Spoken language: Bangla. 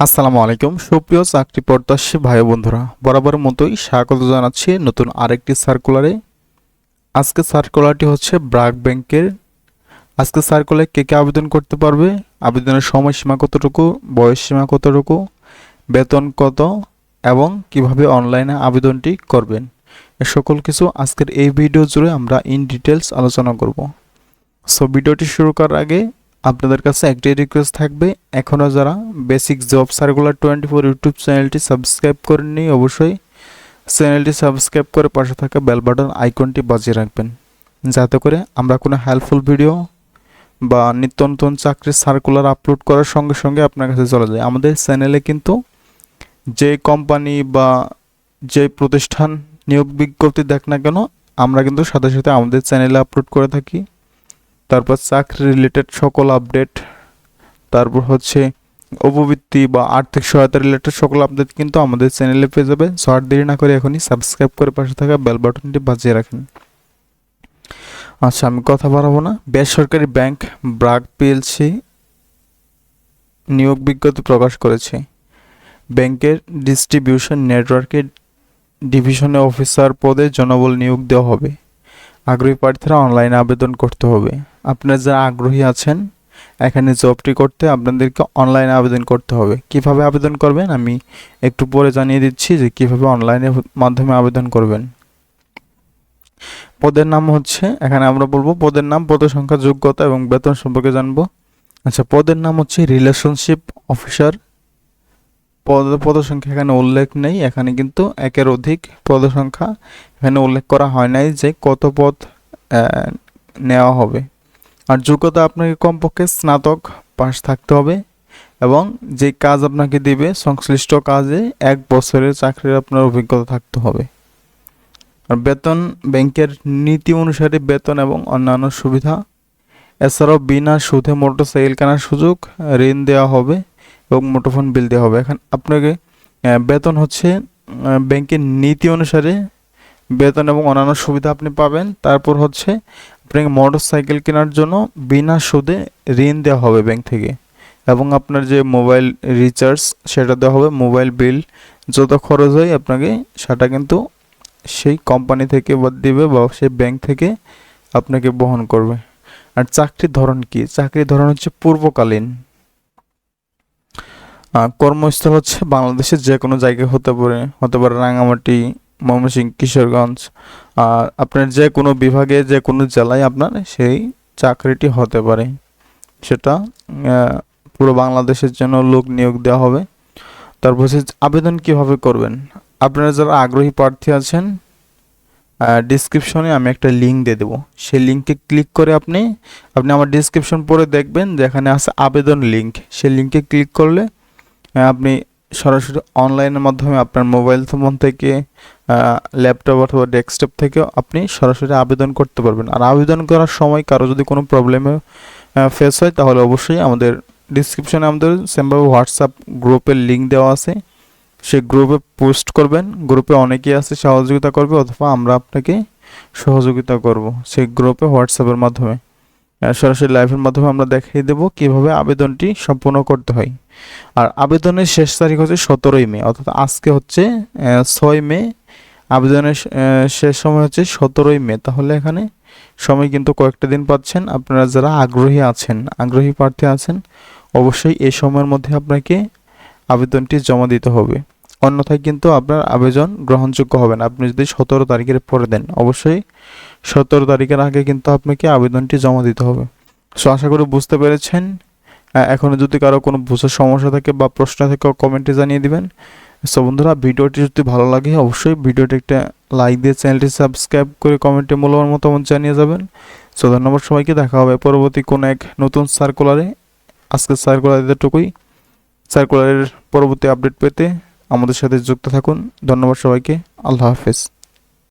আসসালামু আলাইকুম। সুপ্রিয় চাকরি প্রত্যাশী ভাই বন্ধুরা বরাবরের মতোই স্বাগত জানাচ্ছি নতুন আরেকটি সার্কুলারে আজকে সার্কুলারটি হচ্ছে ব্রাক ব্যাংকের। আজকে সার্কুলারে কে কে আবেদন করতে পারবে? আবেদনের সময়সীমা কতটুকু? বয়স সীমা কতটুকু? বেতন কত? এবং কীভাবে অনলাইনে আবেদনটি করবেন? এ সকল কিছু আজকের এই ভিডিও জুড়ে আমরা ইন ডিটেলস আলোচনা করব। সো ভিডিওটি শুরু করার আগে আপনাদের কাছে একটাই রিকোয়েস্ট থাকবে, এখনও যারা basic job circular twenty four YouTube চ্যানেলটি সাবস্ক্রাইব করেননি, অবশ্যই চ্যানেলটি সাবস্ক্রাইব করে পাশে থাকা বেল বাটন আইকনটি বাজিয়ে রাখবেন। যাতে করে আমরা কোনো হেল্পফুল ভিডিও বা নিত্য নতুন চাকরির সার্কুলার আপলোড করার সঙ্গে সঙ্গে আপনার কাছে চলে যায়। আমাদের চ্যানেলে কিন্তু যে কোম্পানি বা যে প্রতিষ্ঠান নিয়োগ বিজ্ঞপ্তি দেখ না কেন, আমরা কিন্তু সাথে সাথে আমাদের চ্যানেলে আপলোড করে থাকি। তারপর চাকরি রিলেটেড সকল আপডেট তারপর হচ্ছে উপবৃত্তি বা আর্থিক সহায়তা রিলেটেড সকল আপডেট কিন্তু আমাদের চ্যানেলে পেয়ে যাবে আর দেরি না করে এখনই সাবস্ক্রাইব করে পাশে থাকা বেল বাটনটি বাজিয়ে রাখেন। আচ্ছা আমি কথা বাড়াবো না। বেসরকারি ব্যাংক ব্রাক পিএলসি নিয়োগ বিজ্ঞপ্তি প্রকাশ করেছে। ব্যাংকের ডিস্ট্রিবিউশন নেটওয়ার্কের ডিভিশনে অফিসার পদে জনবল নিয়োগ দেওয়া হবে। আগ্রহী প্রার্থীরা অনলাইনে আবেদন করতে হবে। আপনারা যারা আগ্রহী আছেন, এখানে জবটি করতে আপনাদেরকে অনলাইনে আবেদন করতে হবে। কীভাবে আবেদন করবেন? আমি একটু পরে জানিয়ে দিচ্ছি যে কীভাবে অনলাইনের মাধ্যমে আবেদন করবেন। পদের নাম হচ্ছে, এখানে আমরা বলব পদের নাম পদের সংখ্যা, যোগ্যতা এবং বেতন সম্পর্কে জানব। আচ্ছা পদের নাম হচ্ছে রিলেশনশিপ অফিসার পদ পদ সংখ্যা এখানে উল্লেখ নেই, এখানে কিন্তু একের অধিক পদ সংখ্যা এখানে উল্লেখ করা হয় নাই যে কত পদ নেওয়া হবে। আর যোগ্যতা আপনাকে কমপক্ষে স্নাতক পাশ থাকতে হবে এবং যে কাজ আপনাকে দিবে সংশ্লিষ্ট কাজে এক বছরের চাকরির আপনার অভিজ্ঞতা থাকতে হবে। আর বেতন, ব্যাংকের নীতি অনুসারে বেতন এবং অন্যান্য সুবিধা। এছাড়াও বিনা সুদে মোটরসাইকেল কেনার সুযোগ, ঋণ দেওয়া হবে। এবং মুঠোফোন বিল দেওয়া হবে। এখন আপনাকে বেতন হচ্ছে ব্যাংকের নীতি অনুসারে বেতন এবং অন্যান্য সুবিধা আপনি পাবেন। তারপর হচ্ছে, আপনাকে মোটর সাইকেল কেনার জন্য বিনা সুদে ঋণ দেওয়া হবে ব্যাংক থেকে। এবং আপনার যে মোবাইল রিচার্জ, সেটা দেওয়া হবে, মোবাইল বিল। যত খরচ হয়, আপনাকে সেটা কিন্তু সেই কোম্পানি থেকে বা দিবে বা সেই ব্যাংক থেকে আপনাকে বহন করবে। আর চাকরির ধরন কি? চাকরির ধরন হচ্ছে পূর্বকালীন। কর্মস্থল হচ্ছে বাংলাদেশের যে কোনো জায়গায় হতে পারে হতে পারে রাঙামাটি ময়মনসিংহ, কিশোরগঞ্জ, আর আপনার যে কোনো বিভাগে যে কোনো জেলায় আপনার সেই চাকরিটি হতে পারে। সেটা পুরো বাংলাদেশের জন্য লোক নিয়োগ দেওয়া হবে। তারপর হচ্ছে আবেদন কীভাবে করবেন? আপনারা যারা আগ্রহী প্রার্থী আছেন ডিসক্রিপশনে আমি একটা লিঙ্ক দিয়ে দেবো। সেই লিঙ্কে ক্লিক করে আপনি আপনি আমার ডিসক্রিপশন পরে দেখবেন, যেখানে আছে আবেদন লিঙ্ক সেই লিঙ্কে ক্লিক করলে আপনি সরাসরি অনলাইনের মাধ্যমে আপনার মোবাইল ফোন থেকে ল্যাপটপ অথবা ডেস্কটপ থেকে আপনি সরাসরি আবেদন করতে পারবেন। আর আবেদন করার সময় কারও যদি কোনো প্রবলেমে ফেস হয়, তাহলে অবশ্যই আমাদের ডিসক্রিপশনে আমাদের সেমভাবে হোয়াটসঅ্যাপ গ্রুপের লিঙ্ক দেওয়া আছে। সেই গ্রুপে পোস্ট করবেন। গ্রুপে অনেকেই আছে, সহযোগিতা করবে অথবা আমরা আপনাকে সহযোগিতা করব। সেই গ্রুপে হোয়াটসঅ্যাপের মাধ্যমে। সরাসরি লাইভের মাধ্যমে আমরা দেখিয়ে দেব কীভাবে আবেদনটি সম্পূর্ণ করতে হয়। আর আবেদনের শেষ তারিখ হচ্ছে সতেরোই মে, অর্থাৎ আজকে হচ্ছে ছয় মে, আবেদনের শেষ সময় হচ্ছে সতেরোই মে। তাহলে এখানে সময় কিন্তু কয়েকটা দিন পাচ্ছেন। আপনারা যারা আগ্রহী আছেন, আগ্রহী প্রার্থী আছেন, অবশ্যই এই সময়ের মধ্যে আপনাকে আবেদনটি জমা দিতে হবে। অন্যথায় কিন্তু আপনার আবেদন গ্রহণযোগ্য হবে না। আপনি যদি সতেরো তারিখের পরে দেন, অবশ্যই সতেরো তারিখের আগে কিন্তু আপনাকে আবেদনটি জমা দিতে হবে। সো আশা করি বুঝতে পেরেছেন। আহ, এখনও যদি কারও কোনো বুঝার সমস্যা থাকে বা প্রশ্ন থাকে কমেন্টে জানিয়ে দিবেন। সো বন্ধুরা ভিডিওটি যদি ভালো লাগে অবশ্যই ভিডিওটি একটা লাইক দিয়ে চ্যানেলটি সাবস্ক্রাইব করে কমেন্টে মূল্যবান মতামত জানিয়ে যাবেন। সো ধন্যবাদ সবাইকে। দেখা হবে পরবর্তী কোনো এক নতুন সার্কুলারে আজকে সার্কুলার এতটুকুই। সার্কুলারের পরবর্তী আপডেট পেতে আমাদের সাথে যুক্ত থাকুন। ধন্যবাদ সবাইকে। আল্লাহ হাফেজ।